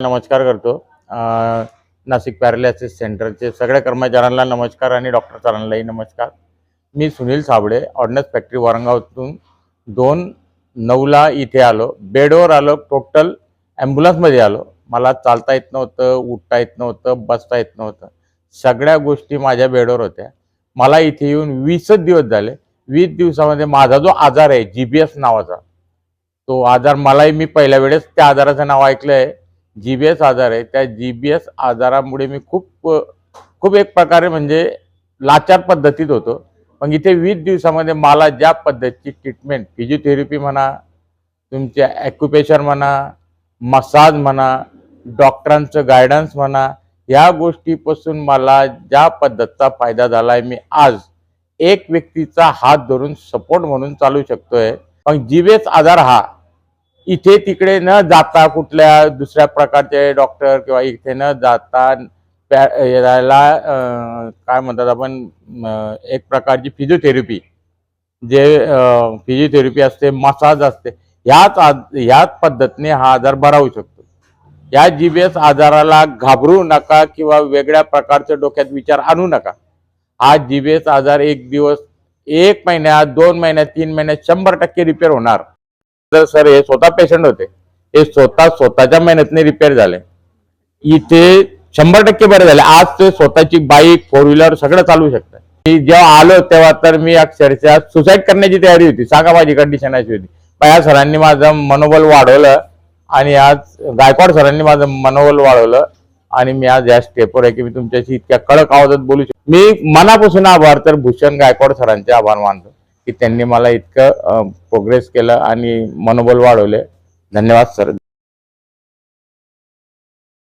नमस्कार करतो. नाशिक पॅरालायसिस सेंटरचे सगळ्या कर्मचाऱ्यांना नमस्कार आणि डॉक्टर सरांनाही नमस्कार. मी सुनील साबळे ऑर्डनन्स फॅक्टरी वरंगावतून दोन नऊला इथे आलो. बेडवर आलो टोटल ॲम्ब्युलन्समध्ये आलो. मला चालता येत नव्हतं उठता येत नव्हतं बसता येत नव्हतं. सगळ्या गोष्टी माझ्या बेडवर होत्या. मला इथे येऊन वीसच दिवस झाले. वीस दिवसामध्ये माझा जो आजार आहे जी बी एस नावाचा तो आजार मलाही मी पहिल्या वेळेस त्या आजाराचं नाव ऐकलं आहे जी बी एस आजार आहे. त्या जी बी एस आजारामुळे मी खूप खूप एक प्रकारे म्हणजे लाचार पद्धतीत होतो. मग इथे वीस दिवसामध्ये मला ज्या पद्धतीची ट्रीटमेंट फिजिओथेरपी म्हणा तुमच्या ॲक्युपेशर म्हणा मसाज म्हणा डॉक्टरांचं गायडन्स म्हणा या गोष्टीपासून मला ज्या पद्धतीचा फायदा झाला आहे मी आज एक व्यक्तीचा हात धरून सपोर्ट म्हणून चालू शकतोय. मग जी बी एस आजार हा इथे तिकडे न जाता कुठल्या दुसऱ्या प्रकारचे डॉक्टर किंवा इथे न जाता पॅ- याला काय म्हणतात आपण एक प्रकारची फिजिओथेरपी जे फिजिओथेरपी असते मसाज असते ह्याच ह्याच पद्धतीने हा आजार बरा होऊ शकतो. या जी बी एस आजाराला घाबरू नका किंवा वेगळ्या प्रकारचे डोक्यात विचार आणू नका. हा जी बी एस आजार एक दिवस एक महिन्यात दोन महिन्यात तीन महिन्यात शंभर टक्के रिपेअर होणार. तर सर हे स्वतः पेशंट होते. हे स्वतः स्वतःच्या मेहनतने रिपेअर झाले. इथे शंभर टक्के बरे झाले. आज ते स्वतःची बाईक फोर व्हीलर सगळं चालू शकतात मी जेव्हा आलो तेव्हा तर मी अक्षरशः सुसाईड करण्याची तयारी होती. सांगा माझी कंडिशन अशी होती. पण या सरांनी माझं मनोबल वाढवलं आणि आज गायकवाड सरांनी माझं मनोबल वाढवलं आणि मी आज या स्टेपवर आहे की मी तुमच्याशी इतक्या कडक आवाजात बोलू शकतो. मी मनापासून आभार तर भूषण गायकवाड सरांचे आभार मानतो. की त्यांनी मला इतकं प्रोग्रेस केलं आणि मनोबल वाढवले. धन्यवाद सर